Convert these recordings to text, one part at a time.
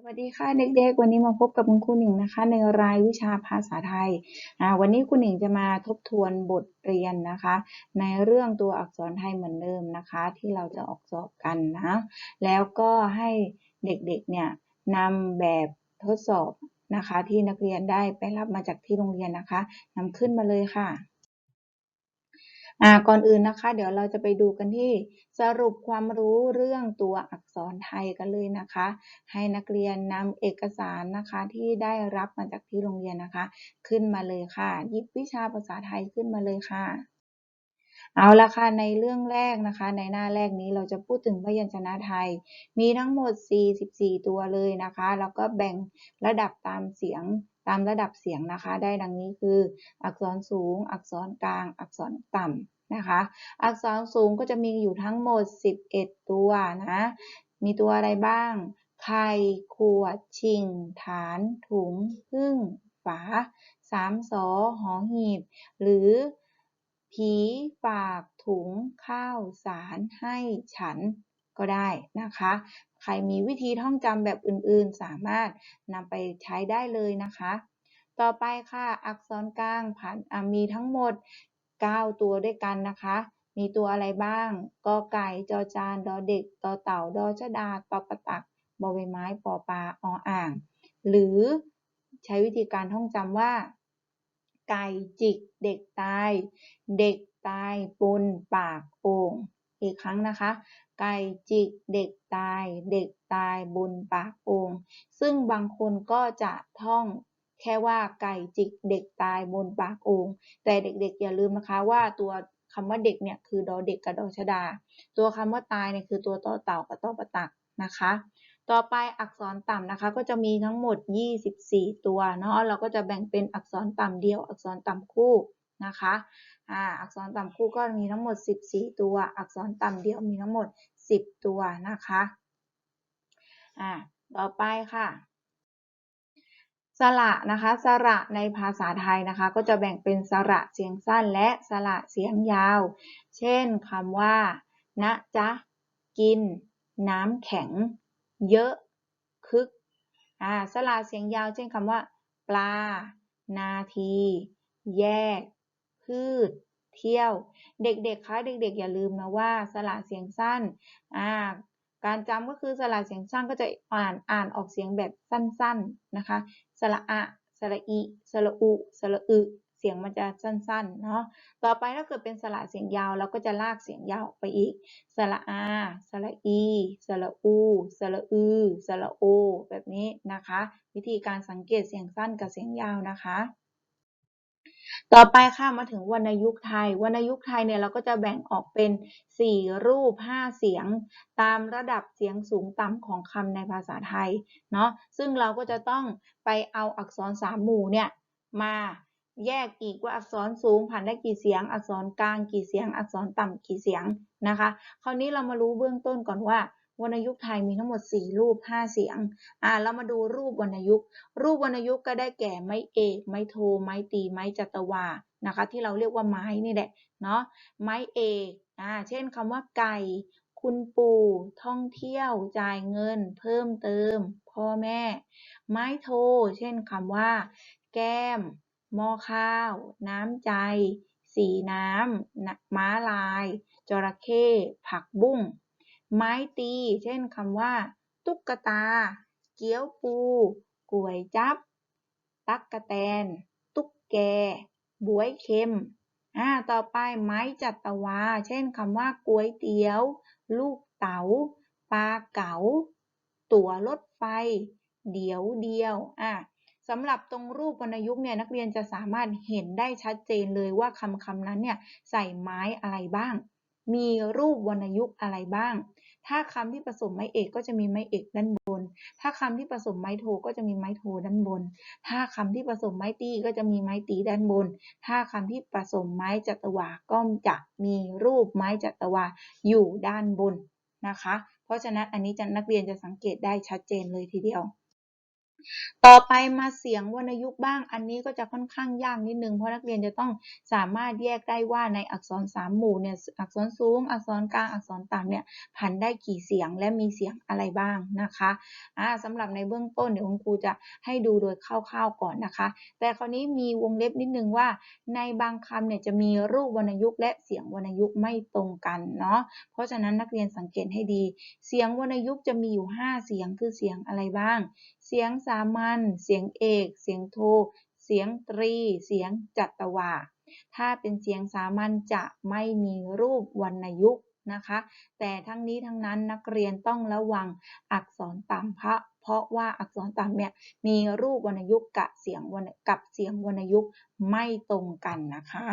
สวัสดีค่ะเด็กๆ วันนี้มาพบกับคุณครูหนิงนะคะ ในรายวิชาภาษาไทยวันนี้คุณหนิงจะมาทบทวนบทเรียนนะคะ ในเรื่องตัวอักษรไทยเหมือนเดิมนะคะ ที่เราจะออกสอบกันนะแล้วก็ให้เด็กๆเนี่ยนำแบบทดสอบนะคะ ที่นักเรียนได้ไปรับมาจากที่โรงเรียนนะคะนำขึ้นมาเลยค่ะ อ่าก่อนอื่นนะคะ เดี๋ยวเราจะไปดูกันที่สรุปความรู้เรื่องตัวอักษรไทยกันเลยนะคะ ให้นักเรียนนำเอกสารนะคะที่ได้รับมาจากที่โรงเรียนนะคะ ขึ้นมาเลยค่ะหยิบวิชาภาษาไทยขึ้นมาเลยค่ะ เอาละค่ะในเรื่องแรกนะคะ ในหน้าแรกนี้เราจะพูดถึงพยัญชนะไทย มีทั้งหมด 44 ตัวเลยนะคะ แล้วก็แบ่งระดับตามเสียง ตามระดับเสียงนะคะ ได้ดังนี้คือ อักษรสูง อักษรกลาง อักษรต่ำนะคะ อักษรสูงก็จะมีอยู่ทั้งหมด 11 ตัวนะ มีตัวอะไรบ้าง ไข่ขวด ชิง ฐาน ถุง พึ่ง ฝา สามสอ หอหีบ หรือผีฝากถุงข้าวสารให้ฉันก็ได้นะคะ ใครมีวิธีท่องจำแบบอื่นๆ สามารถนำไปใช้ได้เลยนะคะ ต่อไปค่ะ อักษรกลางผ่านมีทั้งหมด 9 ตัวด้วยกันนะคะ มีตัวอะไรบ้าง กอไก่ จอจาน ดอเด็ก ตอเต่า ดอชดา ตอประตัก บอใบไม้ ปอปลา ออ่าง หรือใช้วิธีการท่องจำว่า ไก่จิก เด็กตาย เด็กตายปนปากโป่งอีกครั้งนะคะ ไก่จิก เด็กตาย เด็กตายบนปากโป่งซึ่งบางคนก็จะท่องแค่ว่าไก่จิก เด็กตายบนปากโอ่งแต่เด็กๆ อย่าลืมนะคะว่าตัวคำว่าเด็กเนี่ยคือดอเด็กกับดอชดา ตัวคำว่าตายเนี่ยคือตัวต่อเต่ากับต่อประตักนะคะ ต่อไปอักษรต่ำนะคะก็จะมีทั้งหมด 24 ตัวเนาะเราก็จะแบ่งเป็นอักษรต่ำเดียวอักษรต่ำคู่ นะคะอ่าอักษรต่ำคู่ก็มีทั้งหมด 14 ตัว อักษรต่ำเดียวมีทั้งหมด 10 ตัวนะคะอ่าต่อไปค่ะ สระนะคะ สระในภาษาไทยนะคะ ก็จะแบ่งเป็นสระเสียงสั้นและสระเสียงยาว เช่นคำว่านะจ๊ะกิน น้ำแข็ง เยอะ คึกอ่าสระเสียงยาว เช่นคำว่า ปลา นาที แยก พืช เที่ยว เด็กๆ คะ เด็กๆ อย่าลืมนะว่าสระเสียงสั้น อ่า การจำก็คือสระเสียงสั้นก็จะอ่านอ่านออกเสียงแบบสั้นๆ นะคะ สระอะ สระอิสระอุ สระอึ เสียงมันจะสั้นๆ เนาะ ต่อไปถ้าเกิดเป็นสระเสียงยาวเราก็จะลากเสียงยาวออกไปอีก สระอา สระอี สระอู สระอือ สระโอ แบบนี้นะคะ วิธีการสังเกตเสียงสั้นกับเสียงยาวนะคะ ต่อไปค่ะมาถึงวรรณยุกต์ไทย วรรณยุกต์ไทยเนี่ยเราก็จะแบ่งออกเป็น 4 รูป 5 เสียง ตามระดับเสียงสูงต่ำของคำในภาษาไทยเนาะซึ่งเราก็จะต้องไปเอาอักษรสามหมู่เนี่ยมาแยกอีกว่าอักษรสูงผ่านได้กี่เสียง อักษรกลางกี่เสียง อักษรต่ำกี่เสียงนะคะ คราวนี้เรามารู้เบื้องต้นก่อนว่า วรรณยุกต์ไทยมีทั้งหมด 4 รูป 5 เสียง อ่าเรามาดูรูปวรรณยุกต์ รูปวรรณยุกต์ก็ได้แก่ไม้เอก ไม้โท ไม้ตี ไม้จัตวา นะคะ ที่เราเรียกว่าไม้นี่แหละ เนาะ ไม้เอก อ่า เช่นคำว่าไก่ คุณปู่ ท่องเที่ยว จ่ายเงิน เพิ่มเติม พ่อแม่ ไม้โท เช่นคำว่า แก้ม หม้อข้าว น้ำใจ สีน้ำม้าลาย จระเข้ ผักบุ้ง ไม้ตี เช่นคำว่า ตุ๊กตา เกี๊ยวปูก๋วยจับ ตั๊กะแตน ตุ๊กแก บวยเค็ม อ่า ต่อไปไม้จัตวา เช่นคำว่าก๋วยเตี๋ยว ลูกเต๋า ปลาเก๋า ตั๋วรถไฟ เดี๋ยวเดียว อ่าสำหรับตรงรูปวรรณยุกต์เนี่ยนักเรียนจะสามารถเห็นได้ชัดเจนเลยว่าคำคำนั้นเนี่ยใส่ไม้อะไรบ้าง มีรูปวรรณยุกต์อะไรบ้าง ถ้าคำที่ผสมไม้เอกก็จะมีไม้เอกด้านบน ถ้าคำที่ผสมไม้โทก็จะมีไม้โทด้านบน ถ้าคำที่ผสมไม้ตีก็จะมีไม้ตีด้านบน ถ้าคำที่ผสมไม้จัตวาก็จะมีรูปไม้จัตวาอยู่ด้านบนนะคะ เพราะฉะนั้นอันนี้จะนักเรียนจะสังเกตได้ชัดเจนเลยทีเดียว ต่อไปมาเสียงวรรณยุกต์บ้าง อันนี้ก็จะค่อนข้างยากนิดนึง เพราะนักเรียนจะต้องสามารถแยกได้ว่าในอักษรสามหมู่เนี่ย อักษรสูง อักษรกลาง อักษรต่ำเนี่ยพันได้กี่เสียงและมีเสียงอะไรบ้างนะคะอ่าสำหรับในเบื้องต้นเดี๋ยวคุณครูจะให้ดูโดยคร่าวๆก่อนนะคะ แต่คราวนี้มีวงเล็บนิดนึงว่า ในบางคำเนี่ยจะมีรูปวรรณยุกต์และเสียงวรรณยุกต์ไม่ตรงกันเนาะ เพราะฉะนั้นนักเรียนสังเกตให้ดี เสียงวรรณยุกต์จะมีอยู่ 5 เสียงคือเสียงอะไรบ้าง เสียงสามัญ เสียงเอก เสียงโท เสียงตรี เสียงจัตวา ถ้าเป็นเสียงสามัญจะไม่มีรูปวรรณยุกต์นะคะ แต่ทั้งนี้ทั้งนั้นนักเรียนต้องระวังอักษรต่ำพระเพราะว่าอักษรต่ำเนี่ยมีรูปวรรณยุกต์กับเสียงวรรณกับเสียงวรรณยุกต์ไม่ตรงกันนะคะ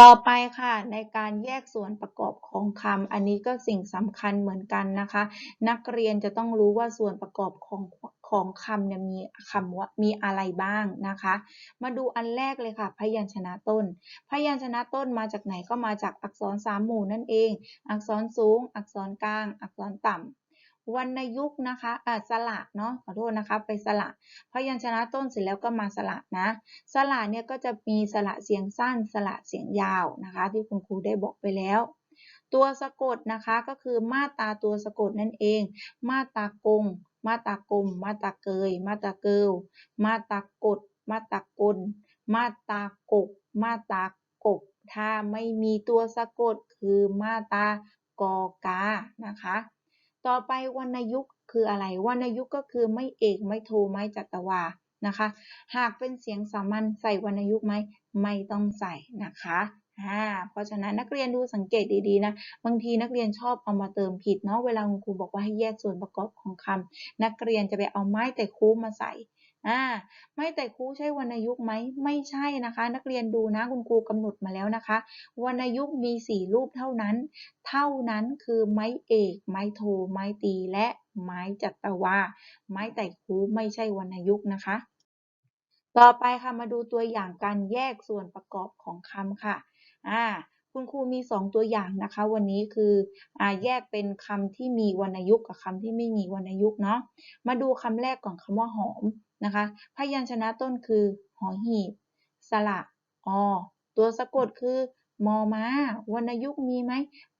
ต่อไปค่ะในการแยกส่วนประกอบของคำอันนี้ก็สิ่งสำคัญเหมือนกันนะคะ นักเรียนจะต้องรู้ว่าส่วนประกอบของของคำเนี่ยมีคำว่ามีอะไรบ้างนะคะ มาดูอันแรกเลยค่ะ พยัญชนะต้น พยัญชนะต้นมาจากไหนก็มาจากอักษรสามหมู่นั่นเอง อักษรสูง อักษรกลาง อักษรต่ำ วรรณยุกต์นะคะอ่าสระเนาะขอโทษนะคะ ไปสระพยัญชนะต้นเสร็จแล้วก็มาสระนะ สระเนี่ยก็จะมีสระเสียงสั้น สระเสียงยาวนะคะ ที่คุณครูได้บอกไปแล้ว ตัวสะกดนะคะก็คือมาตาตัวสะกดนั่นเอง มาตากง มาตากลมมาตาเกย มาตาเกลมาตากด มาตากล มาตากก มาตากบ ถ้าไม่มีตัวสะกดคือมาตากอกานะคะ ต่อไปวรรณยุกต์คืออะไรวรรณยุกต์ก็คือไม่เอกไม่โทไม่จัตวานะคะ หากเป็นเสียงสามัญใส่วรรณยุกต์ไหมไม่ต้องใส่นะคะอ่าเพราะฉะนั้นนักเรียนดูสังเกตดีๆนะ บางทีนักเรียนชอบเอามาเติมผิดเนาะ เวลาคุณครูบอกว่าให้แยกส่วนประกอบของคำนักเรียนจะไปเอาไม้แต่คูมาใส่ อ่าไม้แต่คูใช่วรรณยุกต์ไหมไม่ใช่นะคะ นักเรียนดูนะคุณครูกำหนดมาแล้วนะคะ วรรณยุกต์มีสี่รูปเท่านั้น เท่านั้นคือไม้เอก ไม้โท ไม้ตีและไม้จัตวา ไม้แต่คูไม่ใช่วรรณยุกต์นะคะ ต่อไปค่ะมาดูตัวอย่างการแยกส่วนประกอบของคำค่ะอ่าคุณครูมี 2 ตัวอย่างนะคะ วันนี้คืออ่าแยกเป็นคำที่มีวรรณยุกต์กับคำที่ไม่มีวรรณยุกต์เนาะมาดูคำแรกก่อนคำว่าหอม นะคะ พยัญชนะต้นคือหอหีบ สระอตัวสะกดคือมอมาวรรณยุกมีไหม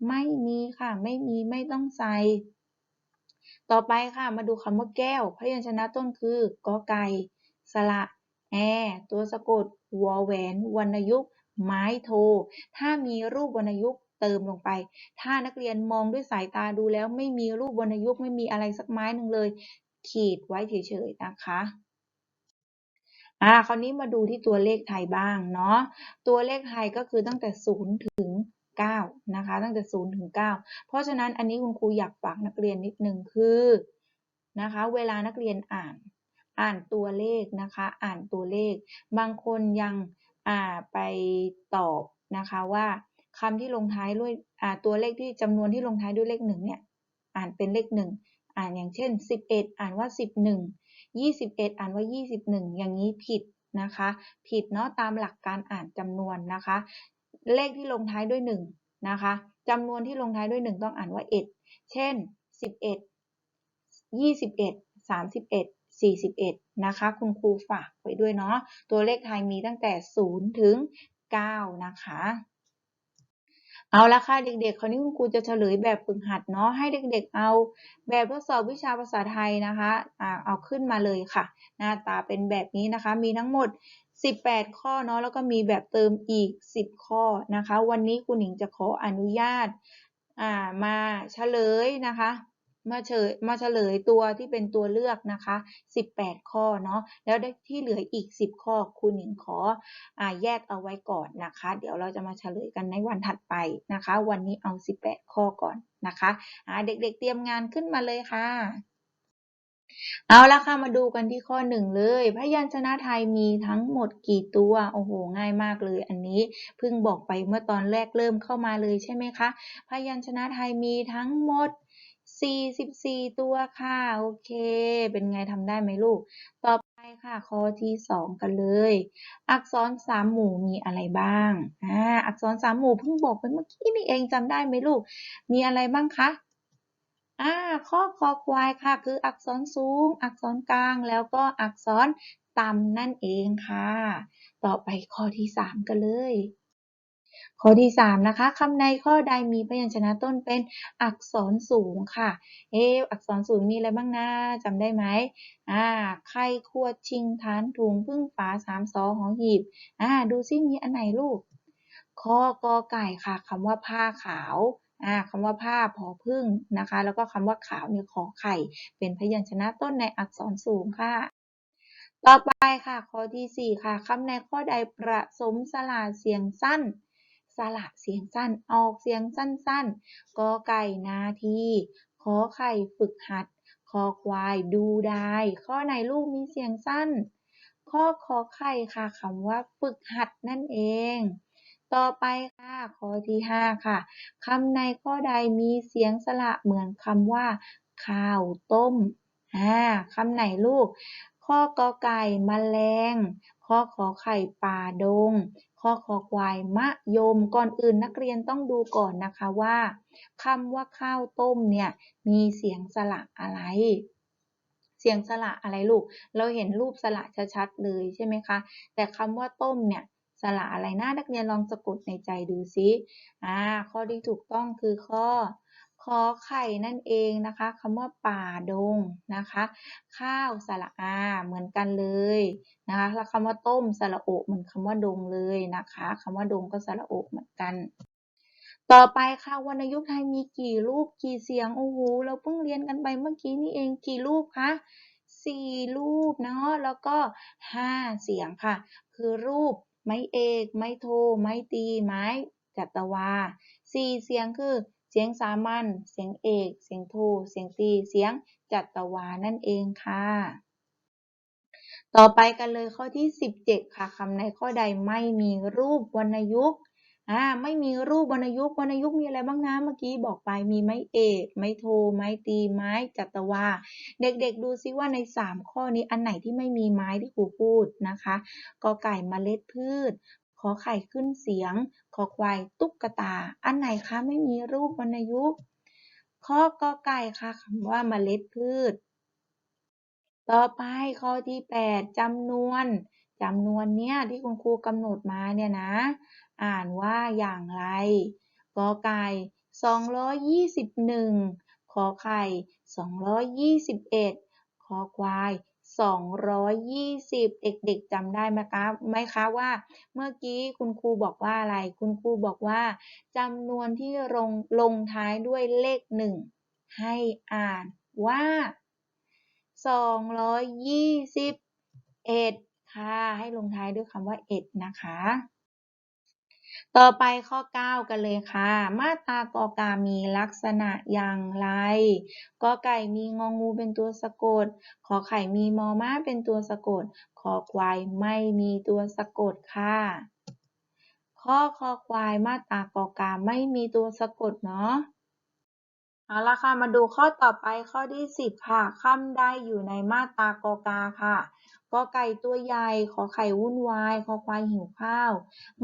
ไม่มีค่ะ ไม่มีไม่ต้องใส่ ต่อไปค่ะ มาดูคำว่าแก้ว พยัญชนะต้นคือกอไก่ สระแอ ตัวสะกดวอแหวน วรรณยุกไม้โท ถ้ามีรูปวรรณยุกเติมลงไป ถ้านักเรียนมองด้วยสายตาดูแล้วไม่มีรูปวรรณยุกไม่มีอะไรสักไม้หนึ่งเลย ขีดไว้เฉยๆนะคะ อ่าคราวนี้มาดูที่ตัวเลขไทยบ้างเนาะตัวเลขไทยก็คือตั้งแต่0ถึง9นะคะ ตั้งแต่0ถึง9เพราะฉะนั้นอันนี้คุณครูอยากฝากนักเรียนนิดนึงคือนะคะ เวลานักเรียนอ่านอ่านตัวเลขนะคะ อ่านตัวเลข บางคนยังอ่าไปตอบนะคะว่าคำที่ลงท้ายด้วยอ่าตัวเลขที่จำนวนที่ลงท้ายด้วยเลขหนึ่งเนี่ย อ่านเป็นเลขหนึ่งอ่านอย่างเช่น11 อ่านว่า 11 21 อ่านว่า 21 อย่างนี้ผิดนะคะ ผิดเนาะตามหลักการอ่านจำนวนนะคะ เลขที่ลงท้ายด้วย 1 นะคะจำนวนที่ลงท้ายด้วย 1 ต้องอ่านว่า ed เช่น 11 21 31 41 นะคะ คุณครูฝากไว้ด้วยเนาะตัวเลขไทยมีตั้งแต่ 0 ถึง 9 นะคะ เอาละค่ะเด็กๆ คราวนี้คุณครูจะเฉลยแบบฝึกหัดเนาะให้เด็กๆ เอาแบบทดสอบวิชาภาษาไทยนะคะอ่าเอาขึ้นมาเลยค่ะ หน้าตาเป็นแบบนี้นะคะ มีทั้งหมด 18 ข้อเนาะแล้วก็มีแบบเติมอีก 10 ข้อนะคะ วันนี้คุณหญิงจะขออนุญาตอ่ามาเฉลยนะคะ มาเฉลยมาเฉลยตัวที่เป็นตัวเลือกนะคะ 18 ข้อเนาะแล้วได้ที่เหลืออีก 10 ข้อคุณหญิงขออแยกเอาไว้ก่อนนะคะ เดี๋ยวเราจะมาเฉลยกันในวันถัดไปนะคะ วันนี้เอา 18 ข้อก่อนนะคะเด็กๆเตรียมงานขึ้นมาเลยค่ะ เอาละค่ะมาดูกันที่ข้อหนึ่งเลย พยัญชนะไทยมีทั้งหมดกี่ตัว โอ้โห ง่ายมากเลย อันนี้เพิ่งบอกไปเมื่อตอนแรกเริ่มเข้ามาเลยใช่ไหมคะ พยัญชนะไทยมีทั้งหมด 44 ตัวค่ะ โอเค เป็นไงทำได้ไหมลูก ต่อไปค่ะ ข้อที่ 2 กันเลย อักษรสามหมู่มีอะไรบ้าง อ่า อักษรสามหมู่เพิ่งบอกไปเมื่อกี้นี่เองจำได้ไหมลูก มีอะไรบ้างคะอ่าข้อคอควายค่ะ คืออักษรสูง อักษรกลาง แล้วก็อักษรต่ำนั่นเองค่ะ ต่อไปข้อที่สามกันเลย ข้อที่สามนะคะคำในข้อใดมีพยัญชนะต้นเป็นอักษรสูงค่ะ เอะอักษรสูงมีอะไรบ้างนะจำได้ไหมอ่าไข่ขวดชิงฐานถุงพึ่งฝาสามสอหอหีบอ่าดูซิมีอันไหนลูกข้อกอไก่ค่ะคำว่าผ้าขาวอ่าคำว่าผ้าผอพึ่งนะคะ แล้วก็คำว่าขาวเนี่ยขอไข่ เป็นพยัญชนะต้นในอักษรสูงค่ะ ต่อไปค่ะข้อที่สี่ค่ะคำในข้อใดประสมสระเสียงสั้น สระเสียงสั้น ออกเสียงสั้นๆ กอไก่นาที ขอไข่ฝึกหัด คอควายดูได้ ข้อไหนลูกมีเสียงสั้น ข้อขอไข่ค่ะคำว่าฝึกหัดนั่นเอง ต่อไปค่ะ ข้อที่ห้าค่ะคำในข้อใดมีเสียงสระเหมือนคำว่า ข้าวต้มอ่าคำไหนลูกข้อกอไก่มแมลงข้อขอไข่ป่าดง ข้อคอควายมะยมก่อนอื่นนักเรียนต้องดูก่อนนะคะว่าคำว่าข้าวต้มเนี่ยมีเสียงสระอะไร เสียงสระอะไรลูก เราเห็นรูปสระชัดๆเลยใช่ไหมคะ แต่คำว่าต้มเนี่ยสระอะไรนะนักเรียนลองสะกดในใจดูซิอ่าข้อที่ถูกต้องคือข้อ ขอไข่นั่นเองนะคะคำว่าป่าดงนะคะ ข้าวสระอาเหมือนกันเลยนะคะแล้วคำว่าต้มสระโอเหมือนคำว่าดงเลยนะคะคำว่าดงก็สระโอเหมือนกัน ต่อไปค่ะวรรณยุกต์ไทยมีกี่รูปกี่เสียงโอ้โหเราเพิ่งเรียนกันไปเมื่อกี้นี่เองกี่รูปคะสี่รูปเนาะแล้วก็ห้าเสียงค่ะ คือรูปไม้เอก ไม้โท ไม้ตี ไม้จัตวาสี่เสียงคือ สียงสามัญ เสียงเอก เสียงโท เสียงตี เสียงจัตวานั่นเองค่ะ ต่อไปกันเลยข้อที่ 17 ค่ะคำในข้อใดไม่มีรูปวรรณยุกต์อ่าไม่มีรูปวรรณยุกต์วรรณยุกต์มีอะไรบ้างนะเมื่อกี้บอกไปมีไม้เอกไม้โท ไม้ตี ไม้จัตวา เด็กๆดูซิว่าใน 3 ข้อนี้อันไหนที่ไม่มีไม้ที่ครูพูดนะคะกอไก่เมล็ดพืช ขอไข่ขึ้นเสียง ขอควายตุ๊กตา อันไหนคะไม่มีรูปวรรณยุกต์ข้อกอไก่ค่ะคำว่าเมล็ดพืช ต่อไปข้อที่ 8จำนวนจำนวนเนี้ยที่คุณครูกำหนดมาเนี่ยนะ อ่านว่าอย่างไรกอไก่ 221 ขอไข่ 221 ขอควาย 220 เด็กๆจำได้ไหมคะไหมคะว่า เมื่อกี้คุณครูบอกว่าอะไร คุณครูบอกว่าจำนวนที่ลงลงท้ายด้วยเลขหนึ่งให้อ่านว่า 221 ค่ะ ให้ลงท้ายด้วยคำว่าเอ็ดนะคะ ต่อไปข้อ 9 กันเลยค่ะ มาตรากอกามีลักษณะอย่างไรกอไก่มีงองูเป็นตัวสะกด ขอไข่มีมอม้าเป็นตัวสะกด ขอควายไม่มีตัวสะกดค่ะ ข้อคอควายมาตรากอกาไม่มีตัวสะกดเนาะ เอาละค่ะ มาดูข้อต่อไปข้อที่ 10 ค่ะคำใดอยู่ในมาตรากอกาค่ะกอไก่ตัวใหญ่ ขอไข่วุ่นวาย คอควายหิวข้าว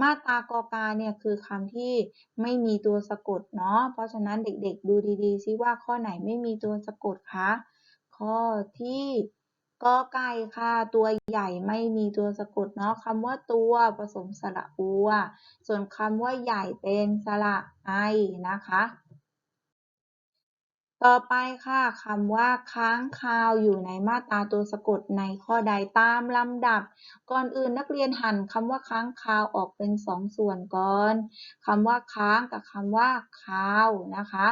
มาตรากอกาเนี่ยคือคำที่ไม่มีตัวสะกดเนาะ เพราะฉะนั้นเด็กๆ ดูดีๆ ซิว่าข้อไหนไม่มีตัวสะกดคะ ข้อที่กอไก่ค่ะ ตัวใหญ่ไม่มีตัวสะกดเนาะคำว่าตัวผสมสระอัว ส่วนคำว่าใหญ่เป็นสระไอนะคะ ต่อไปค่ะ คำว่า ค้างคาวอยู่ในมาตราตัวสะกดในข้อใดตามลำดับ ก่อนอื่นนักเรียนหั่นคำว่าค้างคาวออกเป็นสองส่วนก่อนคำว่าค้างกับคำว่าคาวนะคะ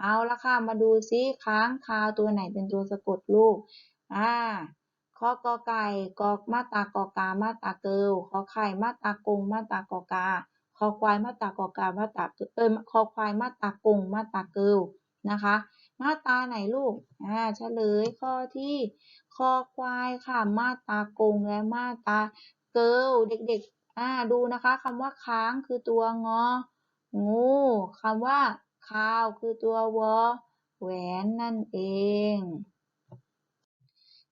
เอาละค่ะ มาดูซิค้างคาวตัวไหนเป็นตัวสะกดลูกอ่าข้อกอไก่กอมาตรากอกามาตราเกิลขอไข่มาตรากงมาตรากอกาคอควายมาตรากอกามาตราเออคอควายมาตรากงมาตราเกิลนะคะ มาตราไหนลูก อ่าเฉลยข้อที่คอควายค่ะ มาตรากงและมาตราเกิลเด็กๆ อ่าดูนะคะคำว่าค้างคือตัวงอ งูคำว่าข้าวคือตัววอแหวนนั่นเอง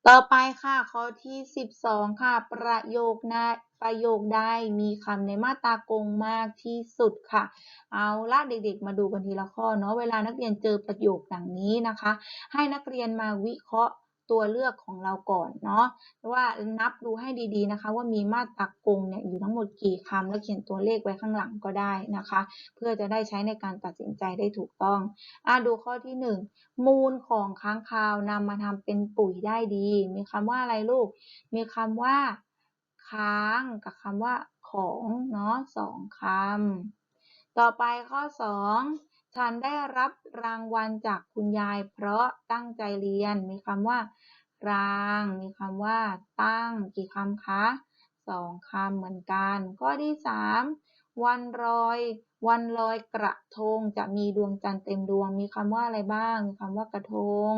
ต่อไปค่ะ ข้อที่ 12 ค่ะ ประโยคนะประโยคใดมีคำในมาตรากงมากที่สุดค่ะ เอาละเด็กๆ มาดูกันทีละข้อเนาะเวลานักเรียนเจอประโยคดังนี้นะคะ ให้นักเรียนมาวิเคราะห์ ตัวเลือกของเราก่อนเนาะว่านับดูให้ดีๆนะคะ ว่ามีมาตรากงเนี่ยอยู่ทั้งหมดกี่คำแล้วเขียนตัวเลขไว้ข้างหลังก็ได้นะคะ เพื่อจะได้ใช้ในการตัดสินใจได้ถูกต้องอะดูข้อที่หนึ่งมูลของค้างคาวนำมาทำเป็นปุ๋ยได้ดี มีคำว่าอะไรลูก มีคำว่า ค้างกับคำว่าของเนาะสองคำต่อไปข้อสอง ฉันได้รับรางวัลจากคุณยาย เพราะตั้งใจเรียน มีคำว่าราง มีคำว่า ตั้ง กี่คำคะสองคำเหมือนกัน ข้อที่สามวันลอย วันลอยกระทงจะมีดวงจันทร์เต็มดวง มีคำว่าอะไรบ้าง มีคำว่ากระทง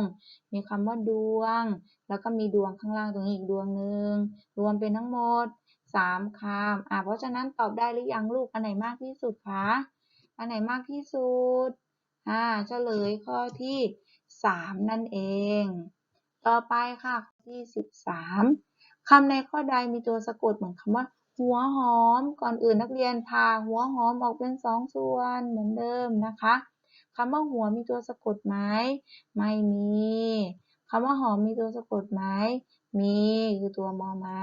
มีคำว่าดวง แล้วก็มีดวงข้างล่างตรงนี้อีกดวงหนึ่งรวมเป็นทั้งหมดสามคำอะเพราะฉะนั้นตอบได้หรือยังลูกอันไหนมากที่สุดคะ อันไหนมากที่สุด อ่าเฉลยข้อที่สามนั่นเอง ต่อไปค่ะข้อที่สิบสามคำในข้อใดมีตัวสะกดเหมือนคำว่า หัวหอม ก่อนอื่นนักเรียนพาหัวหอมออกเป็นสองส่วนเหมือนเดิมนะคะคำว่าหัวมีตัวสะกดไหม ไม่มีคำว่าหอมมีตัวสะกดไหม มีคือตัวมอม้า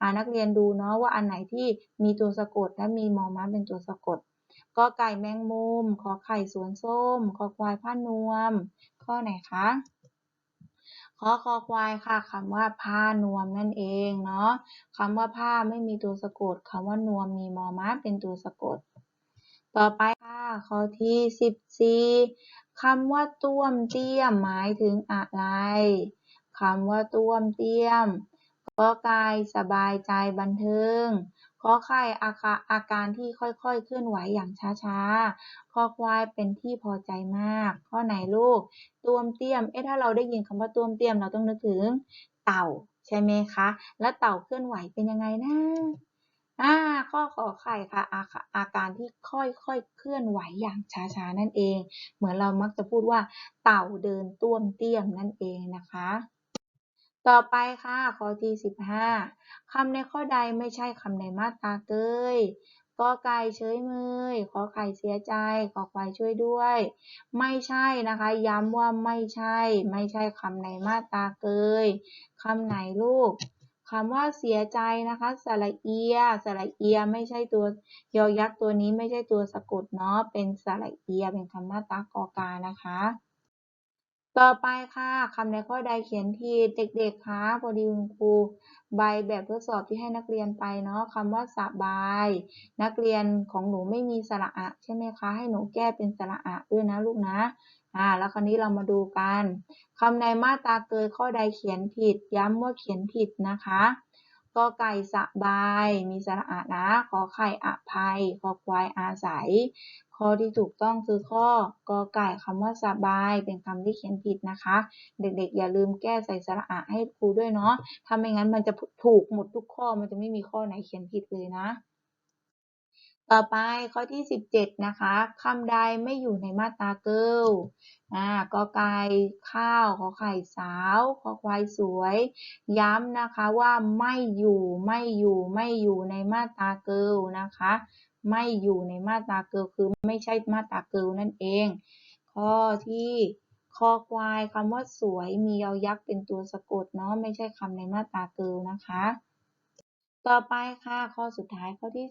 อ่านักเรียนดูเนาะว่าอันไหนที่มีตัวสะกดและมีมอม้าเป็นตัวสะกด กอไก่แมงมุม ขอไข่สวนส้มคอควายผ้านวม ข้อไหนคะขอคอควายค่ะคำว่าผ้านวมนั่นเองเนาะคำว่าผ้าไม่มีตัวสะกดคำว่านวมมีมอม้าเป็นตัวสะกด ต่อไปค่ะข้อที่สิบสี่คำว่าต้วมเตี้ยมหมายถึงอะไรคำว่าต้วมเตี้ยม ก็กายสบายใจบันเทิง ขอไข่อาการอาการที่ค่อยๆ เคลื่อนไหวอย่างช้าๆ คอควายเป็นที่พอใจมาก ข้อไหนลูกต้วมเตี้ยม เอ๊ะถ้าเราได้ยินคำว่าต้วมเตี้ยมเราต้องนึกถึงเต่าใช่ไหมคะ แล้วเต่าเคลื่อนไหวเป็นยังไงนะอ่าข้อขอไข่ค่ะอาอาการที่ค่อยๆเคลื่อนไหวอย่างช้าๆนั่นเอง เหมือนเรามักจะพูดว่า เต่าเดินต้วมเตี้ยมนั่นเองนะคะ ต่อไปค่ะ ข้อที่สิบห้าคำในข้อใดไม่ใช่คำในมาตราเกยกอไก่เฉยเมยขอไข่เสียใจขอควายช่วยด้วย ไม่ใช่นะคะ ย้ำว่าไม่ใช่ ไม่ใช่คำในมาตราเกยคำไหนลูกคำว่าเสียใจนะคะสระเอียสระเอียไม่ใช่ตัวยอยักษ์ตัวนี้ไม่ใช่ตัวสะกดเนาะเป็นสระเอียเป็นคำมาตรากอกานะคะ ต่อไปค่ะ คำในข้อใดเขียนผิดเด็กๆคะพอดีคุณครูใบแบบทดสอบที่ให้นักเรียนไปเนาะคำว่าสบาย นักเรียนของหนูไม่มีสระอะใช่ไหมคะ ให้หนูแก้เป็นสระอะด้วยนะลูกนะอ่าแล้วคราวนี้เรามาดูกันคำในมาตราเกยข้อใดเขียนผิด ย้ำว่าเขียนผิดนะคะ กอไก่สบาย มีสระอะนะขอไข่อภัยขอควายอาศัย ข้อที่ถูกต้องคือข้อกอไก่คำว่าสบาย เป็นคำที่เขียนผิดนะคะ เด็กๆ อย่าลืมแก้ใส่สระอะให้ครูด้วยเนาะถ้าไม่งั้นมันจะถูกหมดทุกข้อมันจะไม่มีข้อไหนเขียนผิดเลยนะ ต่อไปข้อที่ 17 นะคะคำใดไม่อยู่ในมาตราเกิลอ่ากอไก่ข้าวขอไข่สาวขอควายสวย ย้ำนะคะว่าไม่อยู่ไม่อยู่ไม่อยู่ในมาตราเกิลนะคะ ไม่อยู่ในมาตราเกิลคือไม่ใช่มาตราเกิลนั่นเอง ข้อที่คอควายคำว่าสวยมียอยักษ์เป็นตัวสะกดเนาะไม่ใช่คำในมาตราเกิลนะคะ ต่อไปค่ะ ข้อสุดท้ายข้อที่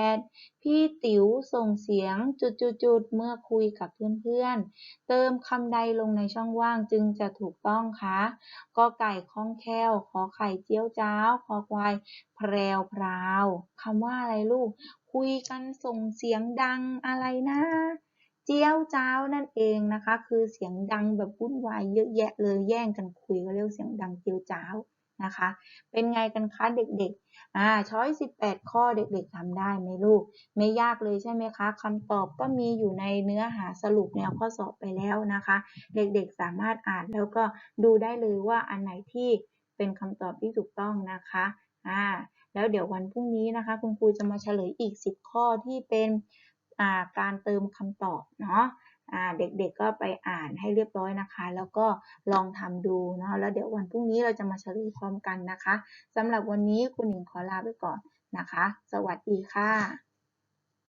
18 พี่ติ๋วส่งเสียงจุดๆเมื่อคุยกับเพื่อนๆ เติมคำใดลงในช่องว่างจึงจะถูกต้องคะกอไก่คล่องแคล่วขอไข่เจียวจ้าวคอควายแพรวพราวคำว่าอะไรลูก คุยกันส่งเสียงดังอะไรนะเจียวจ้าวนั่นเองนะคะ คือเสียงดังแบบวุ่นวายเยอะแยะเลยแย่งกันคุยก็เรียกเสียงดังเจียวจ้าว นะคะ เป็นไงกันคะเด็กๆ อ่า ช้อย 18 ข้อเด็กๆทำได้ไหมลูก ไม่ยากเลยใช่ไหมคะคำตอบก็มีอยู่ในเนื้อหาสรุปแนวข้อสอบไปแล้วนะคะ เด็กๆสามารถอ่านแล้วก็ดูได้เลยว่าอันไหนที่เป็นคำตอบที่ถูกต้องนะคะ อ่า แล้วเดี๋ยววันพรุ่งนี้นะคะ คุณครูจะมาเฉลยอีก 10 ข้อที่เป็นการเติมคำตอบเนาะ เด็กๆก็ไปอ่านให้เรียบร้อยนะคะ แล้วก็ลองทำดูเนาะแล้วเดี๋ยววันพรุ่งนี้เราจะมาเฉลยพร้อมกันนะคะสำหรับวันนี้คุณหญิงขอลาไปก่อนนะคะ สวัสดีค่ะ